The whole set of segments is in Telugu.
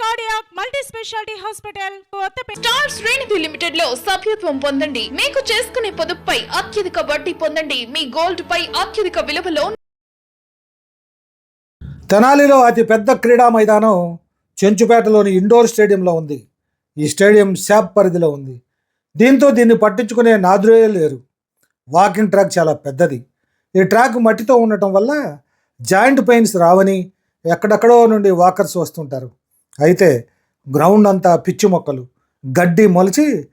Cardiac multi speciality hospital star శ్రేణిధి లిమిటెడ్లో సభ్యత్వం పొందండి. మీకు చేసుకునే పొదుపుపై అత్యధిక వడ్డీ పొందండి. మీ గోల్డ్ పై అత్యధిక విలువలో తెనాలిలో అతి పెద్ద క్రీడా మైదానం చెంచుపేటలోని ఇండోర్ స్టేడియంలో ఉంది. ఈ స్టేడియం శాప్ పరిధిలో ఉంది. దీంతో దీన్ని పట్టించుకునే నాదురే లేరు. వాకింగ్ ట్రాక్ చాలా పెద్దది. ఈ ట్రాక్ మట్టితో ఉండటం వల్ల జాయింట్ పెయిన్స్ రావని ఎక్కడెక్కడో నుండి వాకర్స్ వస్తుంటారు. అయితే గ్రౌండ్ అంతా పిచ్చి మొక్కలు. గడ్డి మొలిచి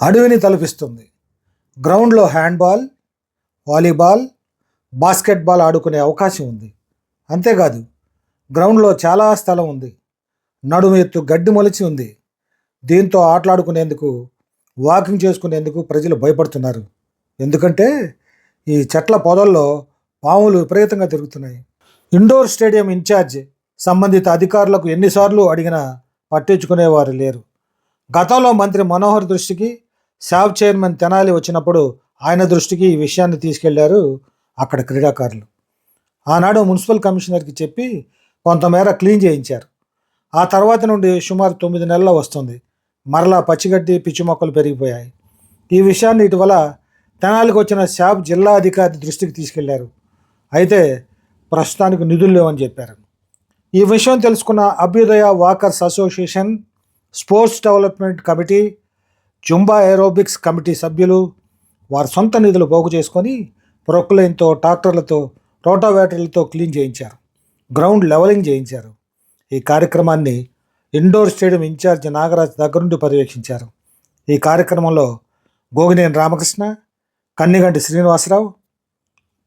అడవిని తలపిస్తుంది. గ్రౌండ్లో హ్యాండ్బాల్ వాలీబాల్ బాస్కెట్బాల్ ఆడుకునే అవకాశం ఉంది. అంతేకాదు గ్రౌండ్లో చాలా స్థలం ఉంది. నడుము ఎత్తు గడ్డి మొలిచి ఉంది. దీంతో ఆటలాడుకునేందుకు వాకింగ్ చేసుకునేందుకు ప్రజలు భయపడుతున్నారు. ఎందుకంటే ఈ చెట్ల పొదల్లో పాములు విపరీతంగా తిరుగుతున్నాయి. ఇండోర్ స్టేడియం ఇన్ఛార్జ్ సంబంధిత అధికారులకు ఎన్నిసార్లు అడిగినా పట్టించుకునేవారు లేరు. గతంలో మంత్రి మనోహర్ దృష్టికి శాబ్ చైర్మన్ తెనాలి వచ్చినప్పుడు ఆయన దృష్టికి ఈ విషయాన్ని తీసుకెళ్ళారు అక్కడ క్రీడాకారులు. ఆనాడు మున్సిపల్ కమిషనర్కి చెప్పి కొంతమేర క్లీన్ చేయించారు. ఆ తర్వాత నుండి సుమారు తొమ్మిది నెలల వస్తుంది. మరలా పచ్చిగడ్డి పిచ్చి మొక్కలు పెరిగిపోయాయి. ఈ విషయాన్ని ఇటీవల తెనాలికి వచ్చిన శాబ్ జిల్లా అధికారి దృష్టికి తీసుకెళ్ళారు. అయితే ప్రస్తుతానికి నిధులు లేవని చెప్పారు. ఈ విషయం తెలుసుకున్న Abhyudaya walkers association sports development committee zumba aerobics committee సభ్యులు వారి సొంత నిధులు పోగు చేసుకొని ప్రొక్లైన్తో ట్రాక్టర్లతో రోటావేటర్లతో క్లీన్ చేయించారు. గ్రౌండ్ లెవలింగ్ చేయించారు. ఈ కార్యక్రమాన్ని ఇండోర్ స్టేడియం ఇన్ఛార్జ్ నాగరాజ్ దగ్గరుండి పర్యవేక్షించారు. ఈ కార్యక్రమంలో గోగినేని రామకృష్ణ కన్నిగంటి శ్రీనివాసరావు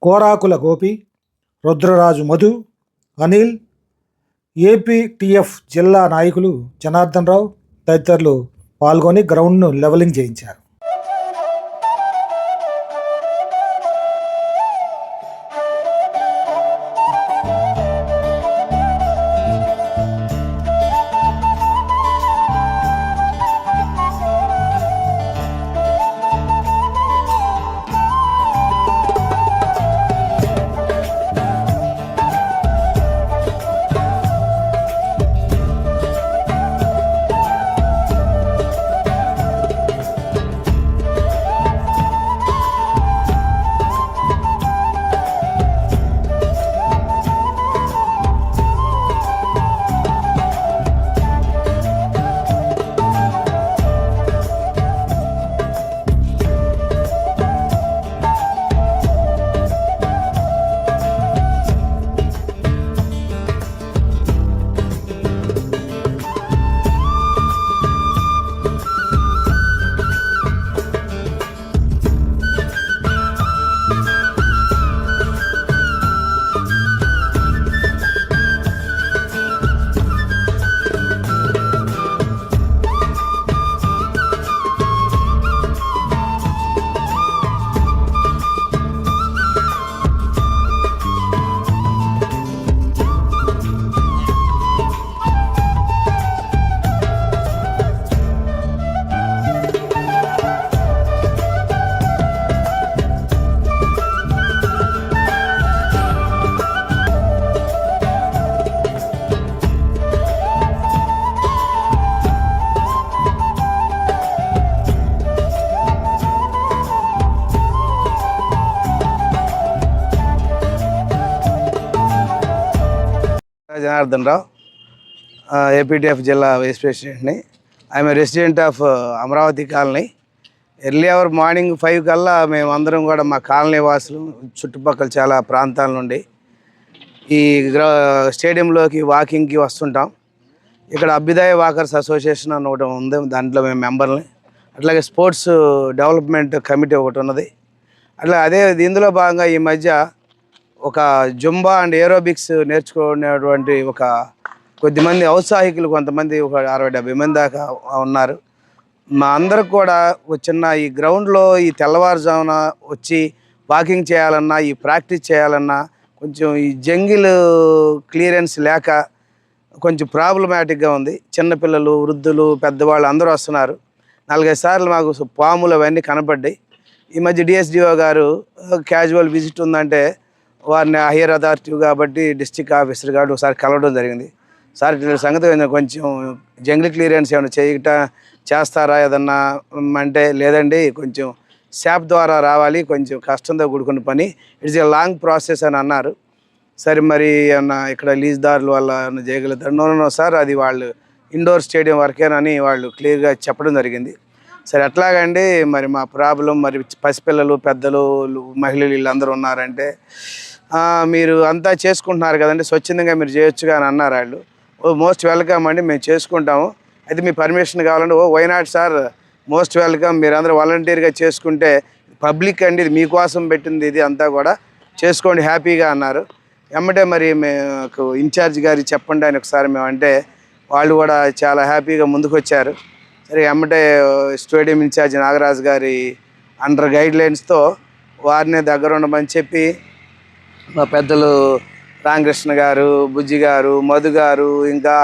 కోరాకుల గోపి రుద్రరాజు మధు అనిల్ ఏపీటీఎఫ్ జిల్లా నాయకులు జనార్దన్ రావు తదితరులు పాల్గొని గ్రౌండ్ను లెవలింగ్ చేయించారు. జనార్దన్ రావు ఏపీటీఎఫ్ జిల్లా vice ప్రెసిడెంట్ని I'm resident of Amaravati colony. Early hour morning five కల్లా మేము అందరం కూడా మా కాలనీ వాసులు చుట్టుపక్కల చాలా ప్రాంతాల నుండి ఈ గ్రా స్టేడియంలోకి వాకింగ్కి వస్తుంటాం. ఇక్కడ అభ్యుదయ వాకర్స్ అసోసియేషన్ అని ఒకటి ఉంది దాంట్లో మేము మెంబర్ని అట్లాగే స్పోర్ట్స్ డెవలప్మెంట్ కమిటీ ఒకటి ఉన్నది. అట్లా అదే ఇందులో భాగంగా ఈ మధ్య ఒక జుంబా అండ్ ఏరోబిక్స్ నేర్చుకునేటువంటి ఒక కొద్దిమంది ఔత్సాహికులు కొంతమంది ఒక అరవై డెబ్బై మంది దాకా ఉన్నారు. మా అందరికి కూడా ఒక చిన్న ఈ గ్రౌండ్లో ఈ తెల్లవారుజామున వచ్చి వాకింగ్ చేయాలన్నా ఈ ప్రాక్టీస్ చేయాలన్నా కొంచెం ఈ జంగిల్ క్లియరెన్స్ లేక కొంచెం ప్రాబ్లమాటిక్గా ఉంది. చిన్నపిల్లలు వృద్ధులు పెద్దవాళ్ళు అందరూ వస్తున్నారు. నాలుగైదు సార్లు మాకు పాములు అవన్నీ కనపడ్డాయి. ఈ మధ్య డిఎస్డిఓ గారు క్యాజువల్ విజిట్ ఉందంటే వారిని హైయర్ అథారిటీ కాబట్టి డిస్టిక్ ఆఫీసర్ కాబట్టి ఒకసారి కలవడం జరిగింది. సార్ ఇట్లా సంగతి కొంచెం- కొంచెం జంగిల్ క్లియరెన్స్ ఏమైనా చేయట చేస్తారా ఏదన్నా అంటే లేదండి కొంచెం శాప్ ద్వారా రావాలి కొంచెం కష్టంతో కూడుకున్న పని. ఇట్స్ ఏ లాంగ్ ప్రాసెస్ అని అన్నారు. సరే మరి ఏమన్నా ఇక్కడ లీజ్దారుల వల్ల ఏమన్నా చేయగలుగుతారు? నో సార్ అది వాళ్ళు ఇండోర్ స్టేడియం వరకేనని వాళ్ళు క్లియర్గా చెప్పడం జరిగింది. సరే ఎట్లాగండి మరి మా ప్రాబ్లం మరి పసిపిల్లలు పెద్దలు మహిళలు వీళ్ళందరూ ఉన్నారంటే మీరు అంతా చేసుకుంటున్నారు కదండి స్వచ్ఛందంగా మీరు చేయొచ్చుగా అని అన్నారు వాళ్ళు. ఓ మోస్ట్ వెల్కమ్ అండి మేము చేసుకుంటాము. అయితే మీ పర్మిషన్ కావాలంటే ఓ why not sir most welcome మీరు అందరూ వాలంటీర్గా చేసుకుంటే పబ్లిక్ అండి ఇది మీకోసం పెట్టింది ఇది అంతా కూడా చేసుకోండి హ్యాపీగా అన్నారు. ఎమ్మటే మరి మేము ఇన్ఛార్జ్ గారి చెప్పండి అని ఒకసారి మేము అంటే వాళ్ళు కూడా చాలా హ్యాపీగా ముందుకు వచ్చారు సరే ఎమ్మటే స్టేడియం ఇన్ఛార్జ్ నాగరాజు గారి అండర్ గైడ్లైన్స్తో వారినే దగ్గర ఉండమని చెప్పి మా పెద్దలు రామకృష్ణ గారు బుజ్జి గారు మధు గారు ఇంకా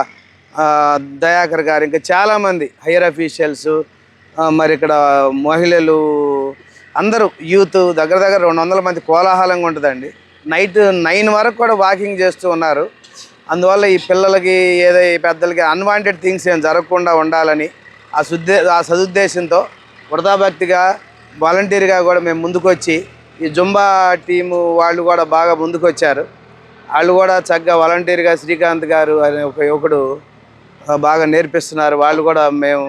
దయాకర్ గారు ఇంకా చాలామంది హైయర్ అఫీషియల్స్ మరి ఇక్కడ మహిళలు అందరూ యూత్ దగ్గర దగ్గర రెండు వందల మంది కోలాహలంగా ఉంటుందండి. నైట్ నైన్ వరకు కూడా వాకింగ్ చేస్తూ ఉన్నారు. అందువల్ల ఈ పిల్లలకి ఏదో పెద్దలకి అన్వాంటెడ్ థింగ్స్ ఏం జరగకుండా ఉండాలని ఆ సుద్దే ఆ సదుద్దేశంతో వృధాభక్తిగా వాలంటీర్గా కూడా మేము ముందుకొచ్చి ఈ జుంబా టీము వాళ్ళు కూడా బాగా ముందుకు వచ్చారు వాళ్ళు కూడా చక్కగా వాలంటీర్గా శ్రీకాంత్ గారు అనే ఒక యువకుడు బాగా నేర్పిస్తున్నారు. వాళ్ళు కూడా మేము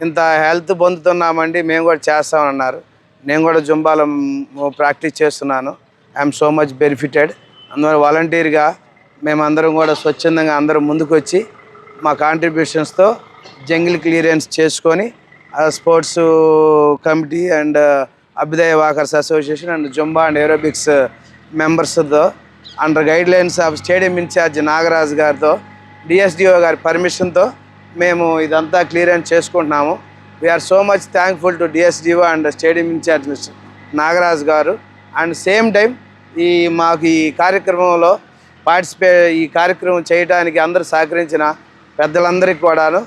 ఇంత హెల్త్ పొందుతున్నామండి మేము కూడా చేస్తామన్నారు. నేను కూడా జుంబాలో ప్రాక్టీస్ చేస్తున్నాను. ఐఎమ్ సో మచ్ బెనిఫిటెడ్ అందువల్ల వాలంటీర్గా మేమందరం కూడా స్వచ్ఛందంగా అందరం ముందుకు వచ్చి మా కాంట్రిబ్యూషన్స్తో జంగిల్ క్లియరెన్స్ చేసుకొని sports committee and Abhyudaya walkers association and zumba and aerobics మెంబర్స్తో under guidelines of stadium incharge Nagaraju గారితో డిఎస్డిఓ గారి పర్మిషన్తో మేము ఇదంతా క్లియరెన్స్ చేసుకుంటున్నాము. We're so much thankful to DSDO and stadium incharge mister Nagaraju garu. And same time ఈ మాకు ఈ కార్యక్రమంలో పార్టిసిపే ఈ కార్యక్రమం చేయడానికి అందరూ సహకరించిన పెద్దలందరికీ కూడాను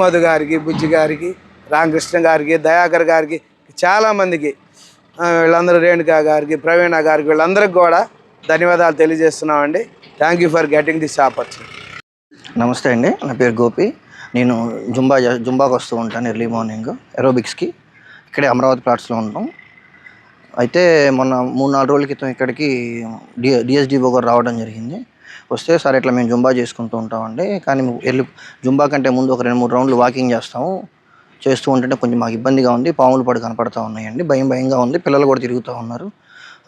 మధు గారికి బుజ్జి గారికి రామకృష్ణ గారికి దయాకర్ గారికి చాలామందికి వీళ్ళందరూ రేణుకా గారికి ప్రవీణ గారికి వీళ్ళందరికి కూడా ధన్యవాదాలు తెలియజేస్తున్నామండి. Thank you for getting this opportunity నమస్తే అండి నా పేరు గోపి. నేను జుంబా జుంబాకి వస్తూ ఉంటాను ఎర్లీ మార్నింగ్ ఎరోబిక్స్కి ఇక్కడే అమరావతి ప్లాట్స్లో ఉంటాం అయితే మొన్న మూడు నాలుగు రోజుల క్రితం ఇక్కడికి డి డిఎస్డిఓ గారు రావడం జరిగింది. వస్తే సరే ఇట్లా మేము జుంబా చేసుకుంటూ ఉంటామండి. కానీ ఎర్లీ జుంబా కంటే ముందు ఒక రెండు మూడు రౌండ్లు వాకింగ్ చేస్తాము. చేస్తూ ఉంటుంటే కొంచెం మాకు ఇబ్బందిగా ఉంది. పాములు పడి కనపడతా ఉన్నాయండి. భయం భయంగా ఉంది. పిల్లలు కూడా తిరుగుతూ ఉన్నారు.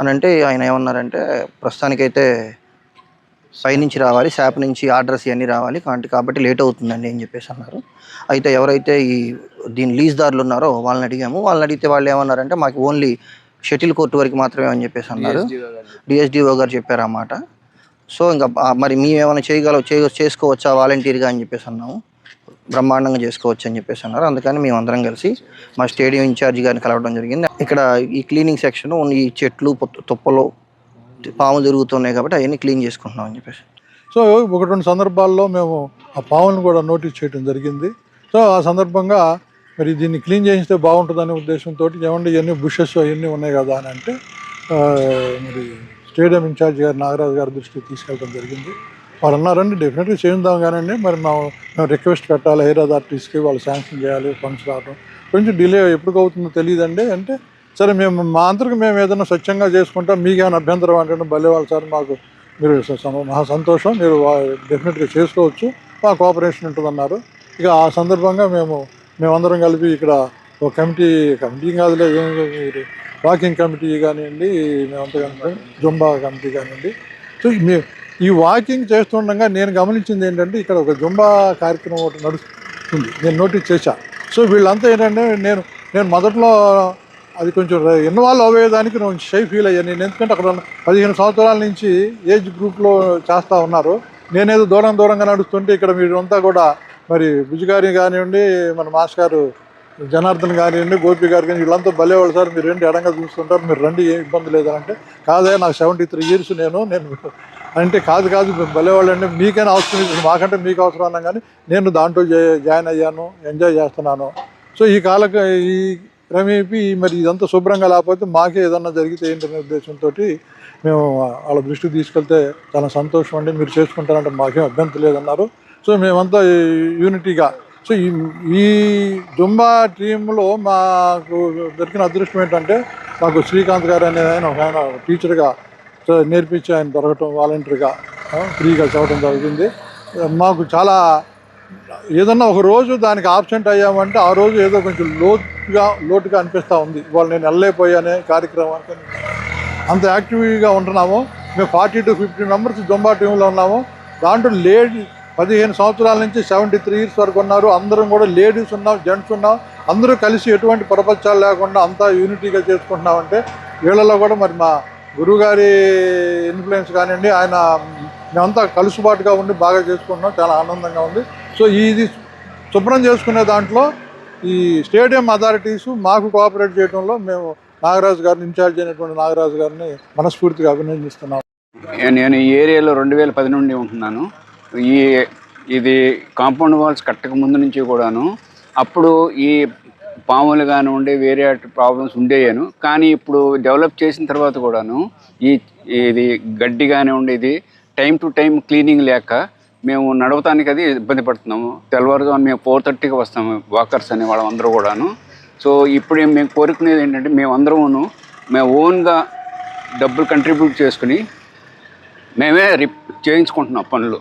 అని అంటే ఆయన ఏమన్నారంటే ప్రస్తుతానికైతే పై నుంచి రావాలి శాప్ నుంచి ఆర్డర్స్ ఇవన్నీ రావాలి. కాబట్టి కాబట్టి లేట్ అవుతుందండి అని చెప్పేసి అన్నారు. అయితే ఎవరైతే ఈ దీని లీజ్దారులు ఉన్నారో వాళ్ళని అడిగాము. వాళ్ళని అడిగితే వాళ్ళు ఏమన్నారంటే మాకు ఓన్లీ షటిల్ కోర్టు వరకు మాత్రమే అని చెప్పేసి అన్నారు. డిఎస్డిఓ గారు చెప్పారు. అన్నమాట సో ఇంకా మరి మేము ఏమైనా చేయగల చేయ చేసుకోవచ్చా వాలంటీర్గా అని చెప్పేసి అన్నాము. బ్రహ్మాండంగా చేసుకోవచ్చు అని చెప్పేసి అన్నారు. అందుకని మేము అందరం కలిసి మా స్టేడియం ఇన్ఛార్జ్ గారిని కలవడం జరిగింది. ఇక్కడ ఈ క్లీనింగ్ సెక్షన్ ఈ చెట్లు తుప్పలు పాములు తిరుగుతున్నాయి కాబట్టి అవన్నీ క్లీన్ చేసుకుంటున్నాం అని చెప్పేసి. సో ఒకటి రెండు సందర్భాల్లో మేము ఆ పావులను కూడా నోటీస్ చేయడం జరిగింది. సో ఆ సందర్భంగా మరి దీన్ని క్లీన్ చేయిస్తే బాగుంటుందనే ఉద్దేశంతో ఏమంటే ఇవన్నీ బుషెస్ అవన్నీ ఉన్నాయి కదా అని అంటే మరి స్టేడియం ఇన్ఛార్జ్ గారు నాగరాజు గారి దృష్టికి తీసుకెళ్ళడం జరిగింది. వాళ్ళు అన్నారండి డెఫినెట్గా చేద్దాం కానండి మరి మేము మేము రిక్వెస్ట్ పెట్టాలి హెయిర్ అథారిటీస్కి వాళ్ళు శాంక్షన్ చేయాలి ఫండ్స్ రావడం కొంచెం డిలే ఎప్పటికి అవుతుందో తెలియదండి అంటే సరే మేము మా అందరికి మేము ఏదైనా స్వచ్ఛంగా చేసుకుంటాం మీకేమైనా అభ్యంతరం అంటే భలే వాళ్ళు సార్ మాకు మీరు మహా సంతోషం మీరు డెఫినెట్గా చేసుకోవచ్చు మా కోఆపరేషన్ ఉంటుందన్నారు. ఇక ఆ సందర్భంగా మేము మేమందరం కలిపి ఇక్కడ ఒక కమిటీ కమిటీ కాదులే మీరు వాకింగ్ కమిటీ కానివ్వండి మేమంతా కలిపి జుంబా కమిటీ కానివ్వండి. సో మీ ఈ వాకింగ్ చేస్తుండగా నేను గమనించింది ఏంటంటే ఇక్కడ ఒక జుంబా కార్యక్రమం ఒకటి నడుస్తుంది. నేను నోటీస్ చేశా. సో వీళ్ళంతా ఏంటంటే నేను నేను మొదట్లో అది కొంచెం ఇన్వాల్వ్ అవ్వేదానికి నేను షై ఫీల్ అయ్యాను నేను ఎందుకంటే అక్కడ పదిహేను సంవత్సరాల నుంచి ఏజ్ గ్రూప్లో చేస్తూ ఉన్నారు. నేనేదో దూరం దూరంగా నడుస్తుంటే ఇక్కడ మీరంతా కూడా మరి బుజ్జిగారి కానివ్వండి మన మాస్ గారు జనార్దన్ కానివ్వండి గోపి గారు కానీ వీళ్ళంతా భలే వాళ్ళు సార్. మీరు రండి ఎడంగా చూస్తుంటారు. మీరు రండి ఏం ఇబ్బంది లేదంటే కాదే నాకు సెవెంటీ త్రీ ఇయర్స్ నేను నేను అంటే కాదు కాదు మేము భలేవాళ్ళు అంటే మీకైనా అవసరం లేదు. మాకంటే మీకు అవసరం అన్నా కానీ నేను దాంట్లో జాయిన్ అయ్యాను ఎంజాయ్ చేస్తున్నాను. సో ఈ కాలక ఈ క్రమేపీ మరి ఇదంతా శుభ్రంగా లేకపోతే మాకే ఏదన్నా జరిగితే ఏంటనే ఉద్దేశంతో మేము వాళ్ళ దృష్టికి తీసుకెళ్తే చాలా సంతోషం అండి. మీరు చేసుకుంటారంటే మాకేం అభ్యంతరం లేదన్నారు. సో మేమంతా యూనిటీగా సో ఈ ఈ దుంబా టీంలో మాకు దొరికిన అదృష్టం ఏంటంటే మాకు శ్రీకాంత్ గారు అనే ఆయన ఒక ఆయన టీచర్గా నేర్పించి ఆయన దొరకటం వాలంటీర్గా ఫ్రీగా చదవడం జరిగింది. మాకు చాలా ఏదన్నా ఒక రోజు దానికి ఆబ్సెంట్ అయ్యామంటే ఆ రోజు ఏదో కొంచెం లోతుగా లోటుగా అనిపిస్తూ ఉంది. ఇవాళ నేను వెళ్ళలేకపోయానే కార్యక్రమానికి. అంత యాక్టివ్గా ఉంటున్నాము. మేము forty to fifty members zumba టీంలో ఉన్నాము. దాంట్లో లేడీ పదిహేను సంవత్సరాల నుంచి సెవెంటీ త్రీ ఇయర్స్ వరకు ఉన్నారు. అందరం కూడా లేడీస్ ఉన్నాం జెంట్స్ ఉన్నాం. అందరూ కలిసి ఎటువంటి ప్రపంచాలు లేకుండా అంతా యూనిటీగా చేసుకుంటున్నామంటే వీళ్ళలో కూడా మరి మా గురువుగారి ఇన్ఫ్లుయెన్స్ కానివ్వండి ఆయన మేమంతా కలుసుబాటుగా ఉండి బాగా చేసుకుంటున్నాం చాలా ఆనందంగా ఉంది. సో ఇది శుభ్రం చేసుకునే దాంట్లో ఈ స్టేడియం అథారిటీస్ మాకు కోఆపరేట్ చేయడంలో మేము నాగరాజు గారిని ఇన్ఛార్జ్ అయినటువంటి నాగరాజు గారిని మనస్ఫూర్తిగా అభినందిస్తున్నాం. నేను ఈ ఏరియాలో రెండు వేల పది నుండి ఉంటున్నాను. ఈ ఇది కాంపౌండ్ వాల్స్ కట్టక ముందు నుంచి కూడాను. అప్పుడు ఈ పాములు ఉండే వేరే ప్రాబ్లమ్స్ ఉండేయాను. కానీ ఇప్పుడు డెవలప్ చేసిన తర్వాత కూడాను ఈ ఇది గడ్డిగానే ఉండేది. టైం టు టైం క్లీనింగ్ లేక మేము నడవటానికి అది ఇబ్బంది పడుతున్నాము. తెల్లవారుజాము మేము ఫోర్ థర్టీకి వస్తాము వాకర్స్ అనే వాళ్ళందరూ కూడాను. సో ఇప్పుడు మేము కోరుకునేది ఏంటంటే మేము అందరము మేము ఓన్గా డబ్బులు కంట్రిబ్యూట్ చేసుకుని మేమే రిప్ చేయించుకుంటున్నాం పనులు.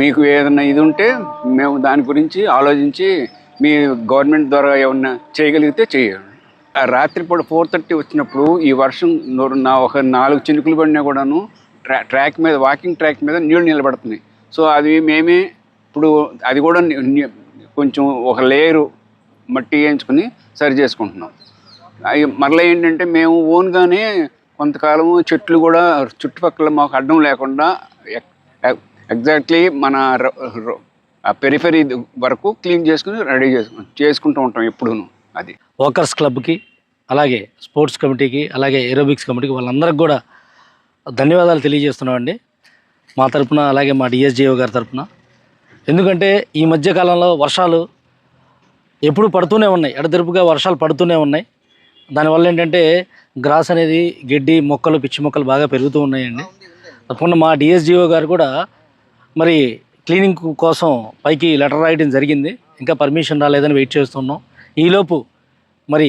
మీకు ఏదైనా ఇది ఉంటే మేము దాని గురించి ఆలోచించి మీ గవర్నమెంట్ ద్వారా ఏమన్నా చేయగలిగితే చేయండి. ఆ రాత్రిపూట ఫోర్ థర్టీ వచ్చినప్పుడు ఈ వర్షం నూరు- నా ఒక నాలుగు చినుకులు పడినా కూడాను ట్రా ట్రాక్ మీద వాకింగ్ ట్రాక్ మీద నీళ్ళు నిలబడుతున్నాయి. సో అది మేమే ఇప్పుడు అది కూడా కొంచెం ఒక లేయరు మట్టి వేయించుకుని సరి చేసుకుంటున్నాం. అవి మరలా ఏంటంటే మేము ఓన్గానే కొంతకాలము చెట్లు కూడా చుట్టుపక్కల మాకు అడ్డం లేకుండా ఎగ్జాక్ట్లీ మన ఆ పెరిఫెరీ వరకు క్లీన్ చేసుకుని రెడీ చేసుకు చేసుకుంటూ ఉంటాం ఎప్పుడూను అది. వర్కర్స్ క్లబ్కి అలాగే స్పోర్ట్స్ కమిటీకి అలాగే ఏరోబిక్స్ కమిటీకి వాళ్ళందరికి కూడా ధన్యవాదాలు తెలియజేస్తున్నామండి. మా తరపున అలాగే మా డిఎస్జిఓ గారి తరపున. ఎందుకంటే ఈ మధ్య కాలంలో వర్షాలు ఎప్పుడు పడుతూనే ఉన్నాయి. ఎడతెరుపుగా వర్షాలు పడుతూనే ఉన్నాయి. దానివల్ల ఏంటంటే గ్రాస్ అనేది గడ్డి మొక్కలు పిచ్చి మొక్కలు బాగా పెరుగుతూ ఉన్నాయండి. తప్పకుండా మా డిఎస్జిఓ గారు కూడా మరి క్లీనింగ్ కోసం పైకి లెటర్ రాయడం జరిగింది. ఇంకా పర్మిషన్ రాలేదని వెయిట్ చేస్తున్నాం. ఈలోపు మరి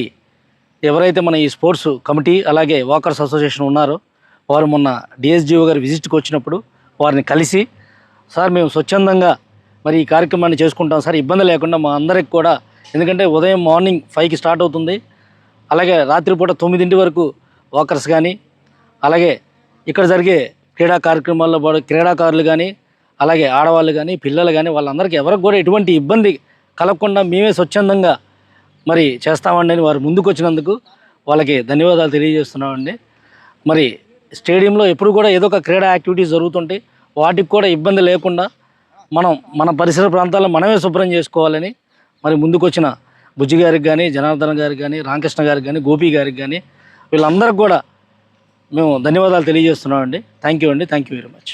ఎవరైతే మన ఈ స్పోర్ట్స్ కమిటీ అలాగే వాకర్స్ అసోసియేషన్ ఉన్నారో వారు మొన్న డిఎస్జిఓ గారు విజిట్కి వచ్చినప్పుడు వారిని కలిసి సార్ మేము స్వచ్ఛందంగా మరి ఈ కార్యక్రమాన్ని చేసుకుంటాం సార్ ఇబ్బంది లేకుండా మా అందరికి కూడా ఎందుకంటే ఉదయం మార్నింగ్ ఫైవ్కి స్టార్ట్ అవుతుంది. అలాగే రాత్రిపూట తొమ్మిదింటి వరకు వాకర్స్ కానీ అలాగే ఇక్కడ జరిగే క్రీడా కార్యక్రమాల్లో పాటు క్రీడాకారులు కానీ అలాగే ఆడవాళ్ళు కానీ పిల్లలు కానీ వాళ్ళందరికీ ఎవరికి కూడా ఎటువంటి ఇబ్బంది కలగకుండా మేమే స్వచ్ఛందంగా మరి చేస్తామండి అని వారు ముందుకు వచ్చినందుకు వాళ్ళకి ధన్యవాదాలు తెలియజేస్తున్నామండి. మరి స్టేడియంలో ఎప్పుడు కూడా ఏదో ఒక క్రీడా యాక్టివిటీస్ జరుగుతుంటాయి వాటికి కూడా ఇబ్బంది లేకుండా మనం మన పరిసర ప్రాంతాల్లో మనమే శుభ్రం చేసుకోవాలని మరి ముందుకొచ్చిన బుజ్జి గారికి కానీ జనార్దన్ గారికి కానీ రామకృష్ణ గారికి కానీ గోపి గారికి కానీ వీళ్ళందరికీ కూడా మేము ధన్యవాదాలు తెలియజేస్తున్నామండి. థ్యాంక్ యూ అండి. Thank you very much.